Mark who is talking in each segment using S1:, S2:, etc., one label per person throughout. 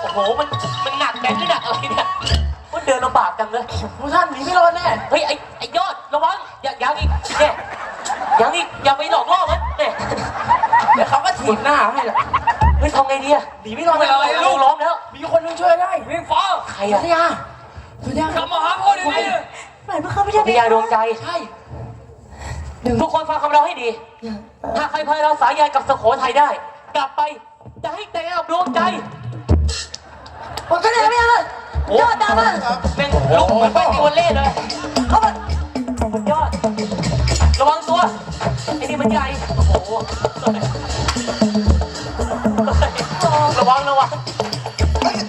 S1: โอ้โห มัน มันหนักแกนี่หนักอะไรเนี่ยมันเดินลำบากจังเลย
S2: พวกท่านหนีไม่รอดแน่
S1: เฮ้ย ไอ้ ไอ้ยอด ระวัง อย่ายังอีกเนี่ยยังอีกอย่าไปหลอกล่อมันเนี่ย
S2: เดี๋ยวเขาก็ถีบหน้าให้แหละ
S1: เฮ้ยทำไงดีอะ
S2: หนีไม่รอด
S1: ไม่เอาอะไรลูกล้อมแล้ว
S2: มีคนนึงช่วยได้
S3: เพียงฟ้า
S1: ใคร
S2: สุ
S1: อะ
S2: ธยาสุธยาก
S3: ลับมาหาพ่อเดี๋ยวนี้
S4: ปล่อยพวกเขาไม่ได้
S1: พิยาดวงใจ
S2: ใช่
S1: ทุกคนฟังคำเราให้ดี ถ้าใครพาเราสายใยกับสุโขทัยได้ กลับไปจะให้แต่งงานกับดวงใจ
S4: ผมจะได้ไม่เอายอดดามา
S1: เป็นลุกเหมือนไปตีวอลเล่เลย
S4: เข้ามา
S1: สุดยอด ระวังตัว ไอ้นี่มันใหญ่ โอ้โห ระวังระวัง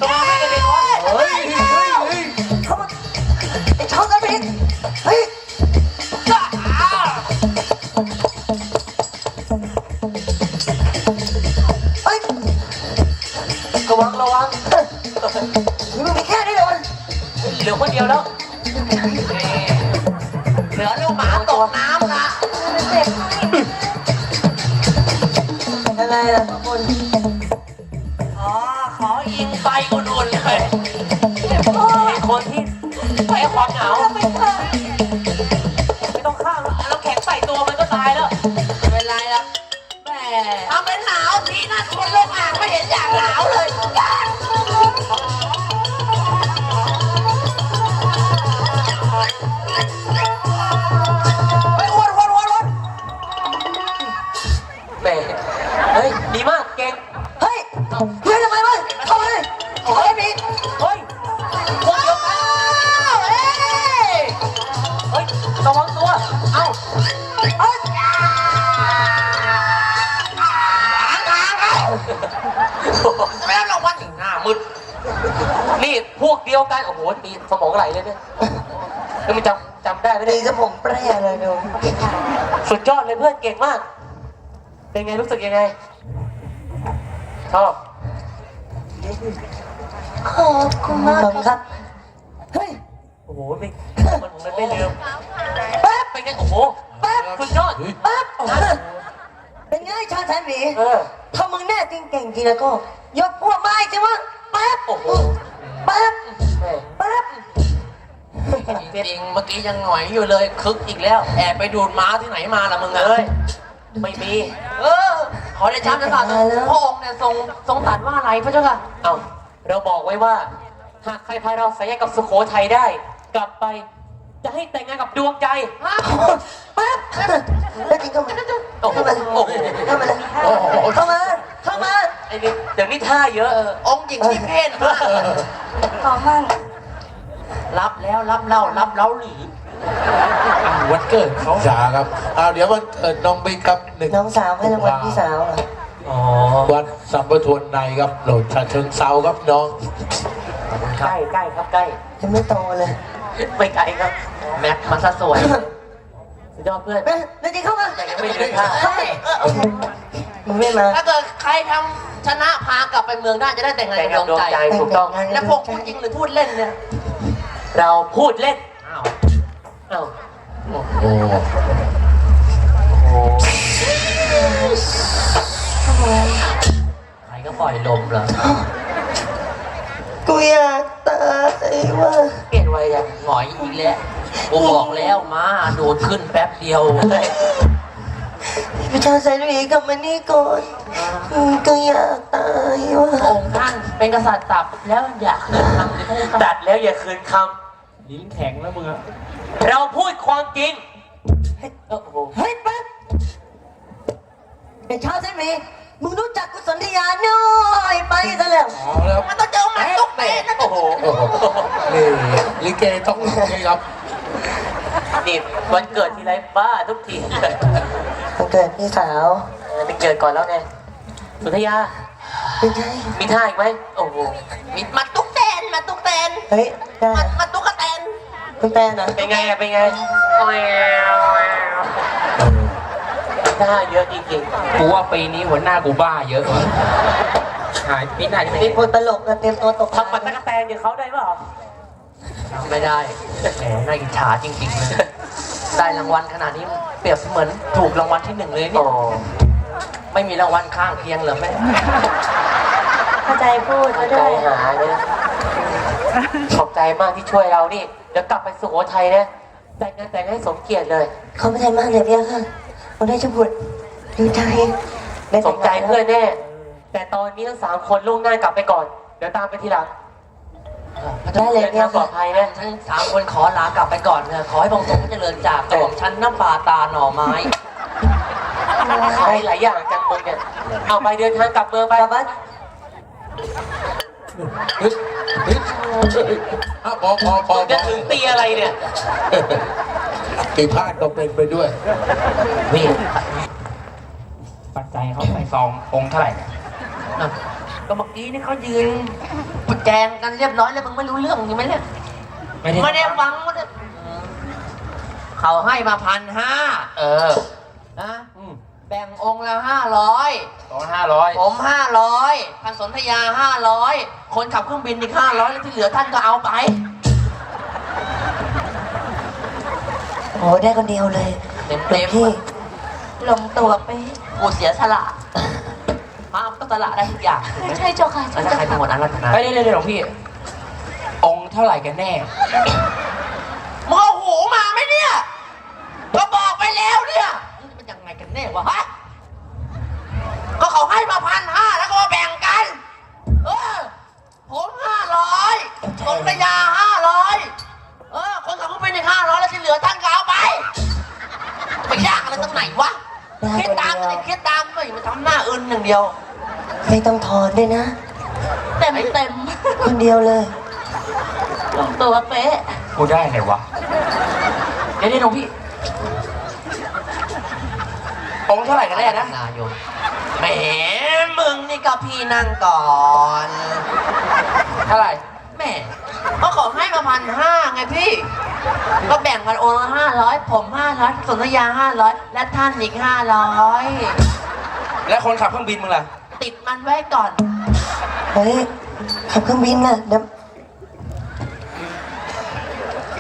S1: ระวังไม่กระเด็นวะ
S2: เฮ้ยเฮ้ยเฮ้ย
S4: เข้ามาไอ้ช็อตกันผิดเฮ้ยเฮ้ย
S1: ระวังระวัง
S4: นี่ มึงมีแค่นี้เหรอวะ
S1: เหลือคนเดียวแล้ว
S2: เหลือลูกหมาตกน้ำนะ
S4: อะไรล่ะทุกคน
S2: อ๋อขอยิงไฟอุ่นๆเลย
S1: ไอ้คนที่แพ้ความเหงา
S4: ไม่เคย
S1: ไม่ต้องข้ามแล้วน้ำแข็งใส่ตัวมันก็ตายแล้ว
S2: ไม่เป็นไรละแม่ทำเป็นหนาวทีนั่นคนลงอ่างไม่เห็นอยากหนาวเลย
S1: ย
S4: ว
S1: กัน โอ้โหตีสมองไหลเลยเนี่ยแล้วมันจำจำได้ไหม
S4: ดี
S1: เนี่ย
S4: กับผมแปรเลยดู
S1: สุดยอดเลยเพื่อนเก่งมาก เป็นไงรู้สึกยังไง ชอบ
S4: ขอบคุณมากครับ เฮ้ย
S1: โอ้โหไม่มันมันไม่ลืม
S4: แป๊บ
S1: เป็นไงโอ้โห
S4: แป๊บ
S1: สุดยอด
S4: แป๊บเป็นไงชาแทนหมี
S1: เออ
S4: ถ้ามึงแน่จริงเก่งจริงแล้วก็ ยกพวกมาอีกใช่ไหมแป๊บ
S1: โอ้โห
S4: แป๊บ ป๊บ
S2: จริงๆเมื่อกี้ยังหงอยอยู่เลยคึกอีกแล้ว แอบไปดูดม้าที่ไหนมาล่ะมึงอะ
S1: เอ้ยไม่มี
S2: เออ ขอได้ช้าจะสั่นพระองค์เนี่ยทรงทรงตรัสว่าอะไรพระเจ้าค่ะ
S1: เอาเราบอกไว้ว่า หากใครพาเราสายใยกับสุโขทัยได้ กลับไปจะให้แต่งงานกับดวงใจ
S4: แป๊บแล้วจริงเข้ามา
S1: โอ้โห
S4: เข้ามา
S1: โอ้โห
S4: เข้ามาเลยเข้ามาเข้ามา
S1: ไอ้นี่เดี๋ยวนี้ท่าเยอะ
S2: เออองค์หญิงที่เพศมาก
S4: ขอมั่ง
S2: รับแล้วรับเล่ารับเล่าหลี
S3: วันเกิดเขา
S5: จ๋าครับเอาเดี๋ยววันเกิดน้องบิ๊กครับหนึ่ง
S4: น้องสาวให้รางวัลพี่สาวเหรอ
S1: อ๋อ
S5: วัดสัมปทวนในครับโหลดฉะเชิงเซาครับน้อง
S1: ใกล้ใกล้ครับใกล้
S4: ยังไม่โตเลย
S1: ไม่ไกลครับ
S2: แม็กมาซะสวย
S1: สุดยอดเพื่อน
S4: เฮ้ยแล้วจริงเข้ามา
S1: แต่ยังไม่ลืมท่า
S4: เข้ามามึงไม่มา
S2: ถ้าเกิดใครทำ ชนะพากลับไปเมืองได้จะได้แต่งงาน
S1: แต่ง
S2: กับ
S1: งาน
S2: ดวงใจ
S1: ดวงใจถูกต้อง
S2: แล้วพวกพูดจริงหรือพูดเล่นเนี่ย
S1: เราพูดเล่น
S2: อ้าว
S1: เอ้า
S5: โอ้
S1: โอ้โห
S2: ใครก็ปล่อยลมเหรอ
S4: กูอยากตายว่ะ
S1: เปลี่ยนไวยัง
S2: หงอยอีกแล้วกูบอกแล้วมาโดดขึ้นแป๊บเดียว
S4: พี่ชายใส่หวีกลับมานี่ก่อนอืมก็อยากตายว่ะ
S2: องค์ท่านเป็นกษัตริย์ตับแล้วอยากเกิดทำในพระองค์
S1: ดัดแล้วอย่าคืนค
S3: ลิ้นแข็งแล้วมึงอะำ
S1: เราพูดความจริง โอ้โห
S4: เฮ้ยแป๊บไอ้ชาวใส่หวีมึงรู้จักกุศลธยาน้อยไปซะแล้ว
S5: เอาแล้ว
S2: มันต้องเจอหมันตุ๊กเตนนะ
S1: โอ้โห
S5: โอ้โหนี่ลิเกต้องนี่ครับ
S1: นี่วันเกิดทีไรบ้าทุกที
S4: มันเกิดพี่สาว
S1: เออไปเกิดก่อนแล้วไงสุธยา
S4: เป็นไง
S1: มีท่าอีกไหมโอ้โห
S2: มีมันตุ๊กเตนมันตุ๊กเตน
S4: เฮ้ยได้
S2: มันมันตุ๊กเตน
S4: คุณแปนนะ
S1: เป็นไงอะเป็นไงท่าเยอะจริง
S3: กูว่าปีนี้หัวหน้ากูบ้าเยอะว่ะหายปีหน้าจะ
S4: มี
S3: เป็น
S4: คนตลกกันเต็มตัวตก
S1: ๆทำปัตตะกะแตนอย่างเขาได้เปล่า
S2: ไม่ได้แหมน่าอิจฉาจริงๆเลย ได้รางวัลขนาดนี้เปรียบเสมือนถูกรางวัลที่หนึ่งเลย
S1: โอ้
S2: เนี่ยไม่มีรางวัลข้างเคียงเหรอแม่
S4: เข้าใจพูดเขา
S1: ใจ
S4: ด้วย
S1: หาเนี่ยขอบใจมากที่ช่วยเรานี่ เดี๋ยวกลับไปสุโขทัยนะแต่งงานแต่งให้สมเกียรติเลย
S4: เขาไม่ใจมากเลยพี่ค่ะผมได้ชมบุตรดีใจได้
S1: สมใจเพื่อนแน่ แต่ตอนนี้ทั้งสามคนล่วงหน้ากลับไปก่อน เดี๋ยวตามไปทีหลัง
S4: ได้เลย
S1: เดิน
S4: พี่
S1: ทางปลอ
S4: ค่ะ
S1: ดภัยนะ
S2: ทั้งสามคนขอลากลับไปก่อนเถอะขอให้พระองค์ทรงพระเจริญจากกระบอกชั้นน้ำปลาตาหน่อไม้
S1: ขายหลายอย่างจังมึงเนี่ยเอาไปเดินทางกลับเมืองไป
S4: กลับบ้าน
S5: เฮ้ยเฮ้ยอะพอพอพอ
S1: มึง
S5: พ
S1: จะ
S5: อ
S1: ถึงตีอะไรเนี่ย
S5: ปีพลาดก็เป็นไปด้วย
S2: พี่
S3: ปัจจัยเขาใส่ซององค์เท่าไหร่เนี่ย
S2: น่ะก็เมื่อกี้นี่เขายืน แจงกันเรียบร้อยแล้วมึงไม่รู้เรื่องยังไหมเนี่ย
S3: ไม่ได้
S2: ไม่ได้ฟังไม่ได้เขาให้มาพันห้า
S3: เออ
S2: นะ
S3: อืม
S2: แบ่งองค์ละห้าร้อย
S3: สองห้าร้อย
S2: ผมห้าร้อยพันสนธยาห้าร้อยคนขับเครื่องบินอีกห้าร้อยแล้วที่เหลือท่านก็เอาไป
S4: โอ้ได้คนเดียวเลย
S2: เต็ม
S4: หลว
S2: เต็
S4: ง
S2: ม
S4: พี่ลงตัวไป
S2: กูเสียสละ พระก็สละได้ทุกอย่าง
S4: ใช่เจ้าค่ะ
S2: แล้วถ้าใครเป็นหมดอารัธนา
S3: เฮ้ยเดี๋ยวเดี๋ยวหลวงพี่ องค์เท่าไหร่กันแน่
S2: มึงเอาหูมาไหมเนี่ยก็บอกไปแล้วเนี่ย มันยังไงกันแน่วะฮะ มก็อย่ามาทำหน้าอื่นอย่างเดียว
S4: ไม่ต้องทอนด้วยนะ
S2: เต็มเต็ม
S4: คนเดียวเลย
S2: ลงตัวเป๊ะ
S3: กูได้เลยวะเดี๋ยวเดี๋ยวหลวงพี่องค์เท่าไหร่กันแน่นะ
S2: นายนแหมมึงนี่ก็พี่นั่งก่อน
S3: เท่าไหร่
S2: แหม่ก็ขอให้มาพันห้าไงพี่ ก็แบ่งกันโอนละห้าร้อยผมห้าร้อยสนธยาห้าร้อยและท่านอีกห้าร้อย
S3: แล้วคนขับเครื่องบินมึงล่ะ
S2: ติดมันไว้ก่อน
S4: เฮ้ยขับเครื่องบินน่ะเดี๋ยว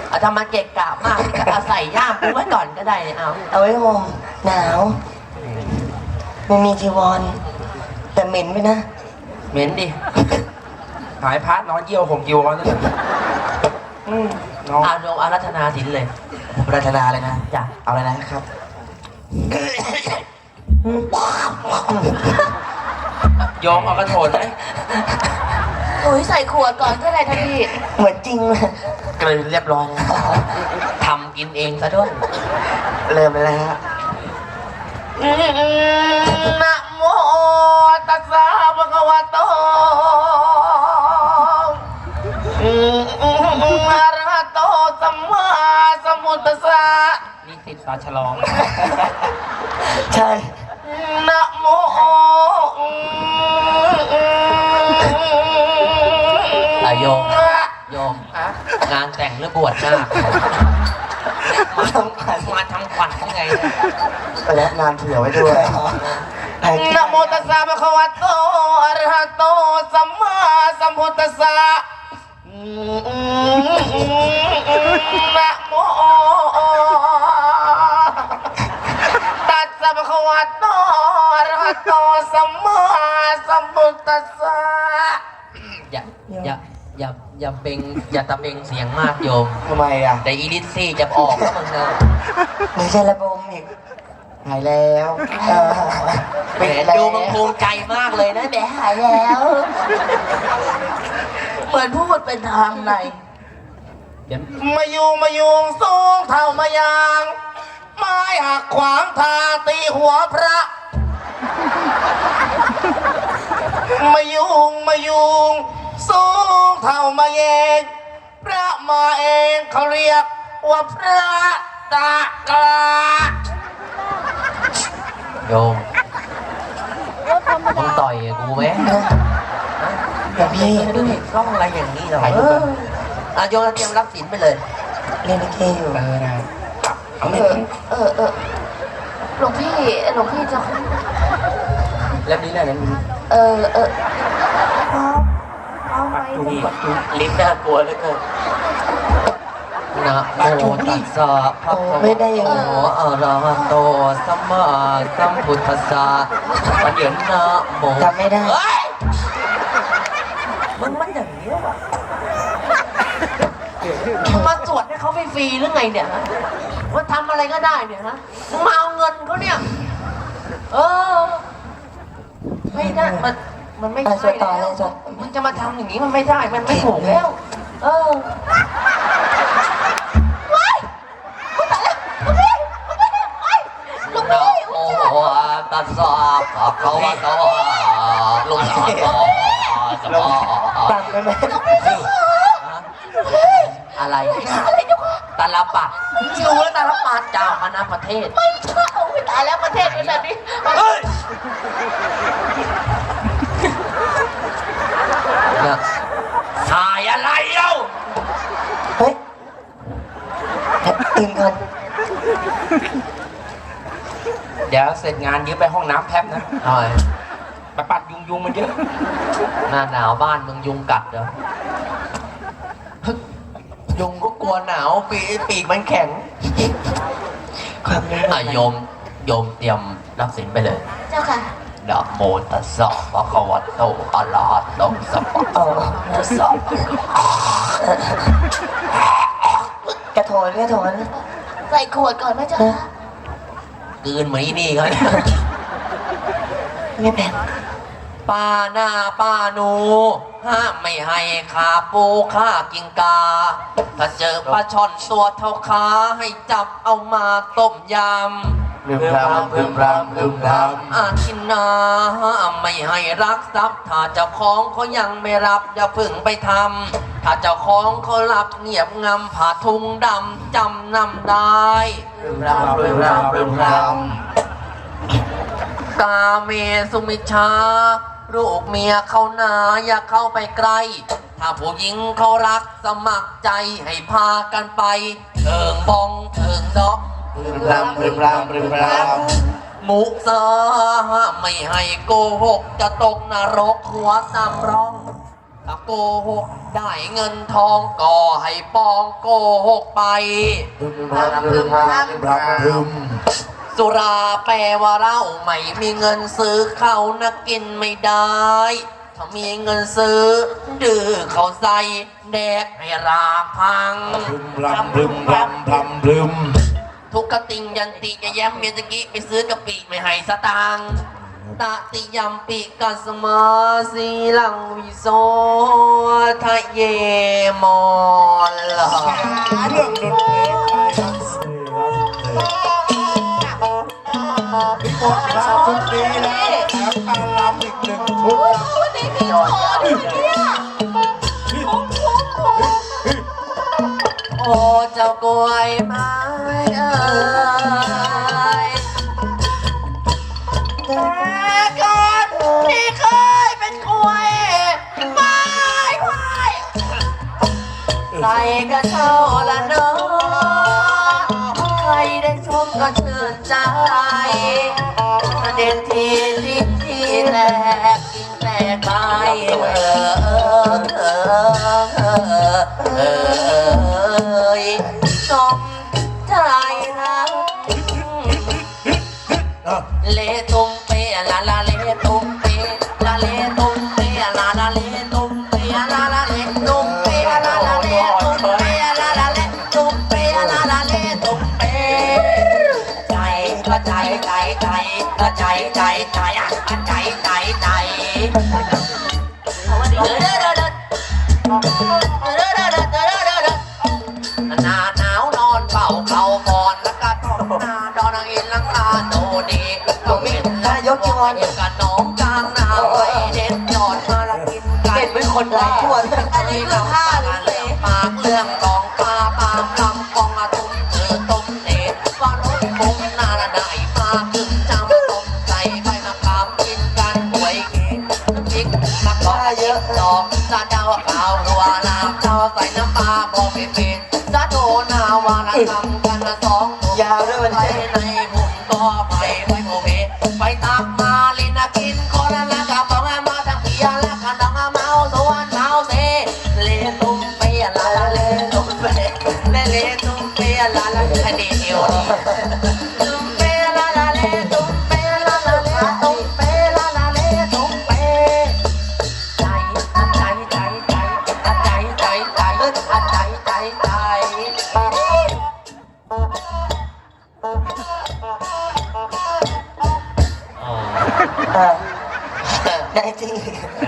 S2: เอาทำมาเกะกะมากก็เอาใส่ย่ามกูไว้ก่อนก็ได้เนี่ยเอา
S4: เอาไว้ห่มหนาว ไม่มีจีวร แต่เหม็นไปนะ
S2: เหม็นดิ
S3: หายพาร์ทนอนเยี่ยวผมกิวร้อนเลยอืมน้อง
S2: อาโยมอารัธนาสินเลย
S3: รัตนาเลยนะ
S2: จ้ะ
S3: เอาเลยนะครับ โยมเอากระโถนไหม
S2: โอ้ยใส่ขวดก่อนก็ได้ท่านพี่
S4: เหมือนจริงเลย
S3: กลืนเรียบร้อยแล้ว
S2: ทำกินเองซะด้วย
S3: เริ่มเลยนะฮะ
S2: นะโมตัสสะภะคะวะโตอะระหะโตสัมมาสัมพุทธัสสะ
S3: นี่ติดตาฉลอง
S4: ใช่
S2: แต่งหรือบวชหน้าคมาทำขวัญมาทำขวัญยังไงเนี่ย
S4: ไปแล้วงานเผื่อไว้ด้วย
S2: นะโมตัสสะภะคะวะโตอะระหะโตสัมมาสัมพุทธัสสะนะโมตัสสะภะคะวะโตอะระหะโตสัมมาสัมพุทธัสสะอย่าอย่าอย่า อย่าเบ่งอย่าตะเบงเสียงมากโยม
S3: ทำไมอะ
S2: แต่อีลิซซี่จะออกแล้วมึงนะ
S4: ไม่ใช่ระบมอีก
S3: หายแล้ว
S4: เออ
S2: แหมดูมึงภูมิใจมากเลยนะแหมหายแล้วเหมือนพูดเป็นทางใน
S3: เดี๋ยว
S2: มายุงมายุงสูงเท่ามายาง ไม้หักขวางทางตีหัวพระ มายุงมายุงสูง เท่ามาเองพระมาเองเขาเรียกว่าพระตากลาโยมมึงต่อยกูไหม
S4: เดี๋ยวพี่
S2: ด้วยร่องอะไรอย่างนี้เหรอเอออะโยมเตรียมรับสินไปเลย
S4: เล่นลิเกอยู่
S3: เออนะเอา
S6: เอ
S3: เนี่ย
S6: อเออเออหลวงพี่หลวงพี่จะ
S3: แล้วนี้แหละนั้น
S6: เออเออ เอาเอาไว้
S1: นี่ลิ้นน่ากลัวเหลือเกิน
S2: นะโมตัสสะภะคะวะ
S4: ไม่ได้ยัง
S2: โต
S4: ไง
S2: อะระหะโตสัมมาสัมพุทธัสสะประเดี๋ยวนะโม
S4: จำไม่ได้
S2: เฮ้ย
S7: มันมันอย่างนี้วะมึงมาสวดให้เขาฟรีๆหรือไงเนี่ยฮะว่าทำอะไรก็ได้เนี่ยฮะมึงมาเอาเงินเขาเนี่ย เออ ไม่ได้มัน มันไม่
S4: อะส
S7: ใช่
S4: วดต่อ
S7: แล้
S4: เล
S7: วย
S4: สวด
S7: มันจะมาทำอย่างนี้มันไม่ได้ มันไม่ถูกแล้ว เออว้ายอุ๊ยตายแล้วคุณพี่คุณพี่เอ้ยลูกพี่อุ๊ย
S2: โอ้ตัสสะภะคะวะโตลุงสอนโตสมอ
S4: ปังไปไหม
S2: อะไร
S7: อะไรเจ้าค่ะ
S2: ตาลปัด
S7: รู้แล้วแต่ละปาด
S2: เจ้าคณะประเทศ
S7: ไม่ใช่โอ้ยตายแล้วประเทศนี้แบบนี้
S2: ถ่ายอะไรเอ้า
S4: เฮ้ยตื่นก่อน
S3: เดี๋ยวเสร็จงานยืมไปห้องน้ำแป๊บนะ
S2: หน่อย
S3: ไปปัดยุงยุงมันเยอะ
S2: หน้าหนาวบ้านมึงยุงกัดเหรอ
S7: ยุงก็กลัวหนาวปีปีกมันแข็ง
S4: ความรู้
S2: อะโยมโยมเตรียมรับสินไปเลย
S7: เจ้าค่ะ
S2: นะโมตัสสะภะคะวะโตอะระหะโตสัมมาสัมพุทธัสสะ
S4: กระโถนกระโถน
S7: ใส่ขวดก่อนไหมเจ้าค่ะ
S2: กืนเหมือนอีนี่เขา
S4: ไม่แบ่ง
S2: ป้าหน้าป้าหนู ห้ามไม่ให้ขาปูข้ากิงกา ถ้าเจอปลาช่อนตัวเท่าขาให้จับเอามาต้มยำ
S5: พึมพำพึมพำพึมพ
S2: อาทินนาไม่ให้รักทรัพย์ถ้าเจ้าของเขายังไม่รับอย่าพึ่งไปทำถ้าเจ้าของเขารับเงียบงำผ่าทุงดำจำนำได้ำ
S5: พึมพำพึมพำพึมพ
S2: กาเมสุมิชชาลูกเมียเขานาอย่าเข้าไปใกล้ ถ้าผู้หญิงเขารักสมัครใจให้พากันไปเถิงบองเถิงดอกำ
S5: พึมพำพึมพำพึมพ
S2: มุสาไม่ให้โกหก จะตกนรกหัวซ้ำร้องถ้าโกหกได้เงินทองก็ให้ปองโกหกไปำ
S5: พึมพำพึมพำพึมพำพึม
S2: สุราแปลว่าเราไม่มีเงินซื้อเขานะกินไม่ได้ ถ้ามีเงินซื้อ ดื้อเขาใส่แดกให้ราพัง
S5: พึมพำพึมพำพำพึม
S2: ทุกกติงยันติจะแย้มเมียตะกี้ไปซื้อกะปิไม่ให้สตางค์ตะติยมปิกัสมาสีลังวิโสทะเยมอลลา
S5: เครื่องดนตรีไทยครับพี่มนต์มาชุดนี้แล้วแถมการรำอีกหนึ่งชุด
S7: วันนี้มีขอด้วยเนี่ยโอ้โห
S2: โอ้เจ้ากล้วยไม้ เอ้ย
S7: แต่ก่อนที่เคยเป็นกล้วยไม้ควาย
S2: ใส่กระเช้าละเนาะใครได้ชมก็ชื่นใจประเด่นทีลิ้นทีแตกกินแตก หน้าหนาวนอนเป่าเข่าก่อนแล้วก็ต้องหน้าดอนอินลังกาโตดีก็เป็นแล้วยกจีวรกับน้องกลางนาไว้เด็ดจอดมาละกินกันเป็นคน
S4: หลายขวด
S2: อันนี้คือผ้าหรือ จะเดาข่าวรัวไหล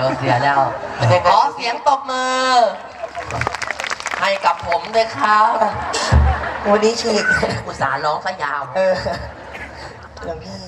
S2: เดี๋ยวเสียแล้วขอเสียงตบมือ ให้กับผมด้วยครับ
S4: วันนี้ฉีก
S2: อุตส่าห์ร้องซะยาว
S4: เออหลวงพี่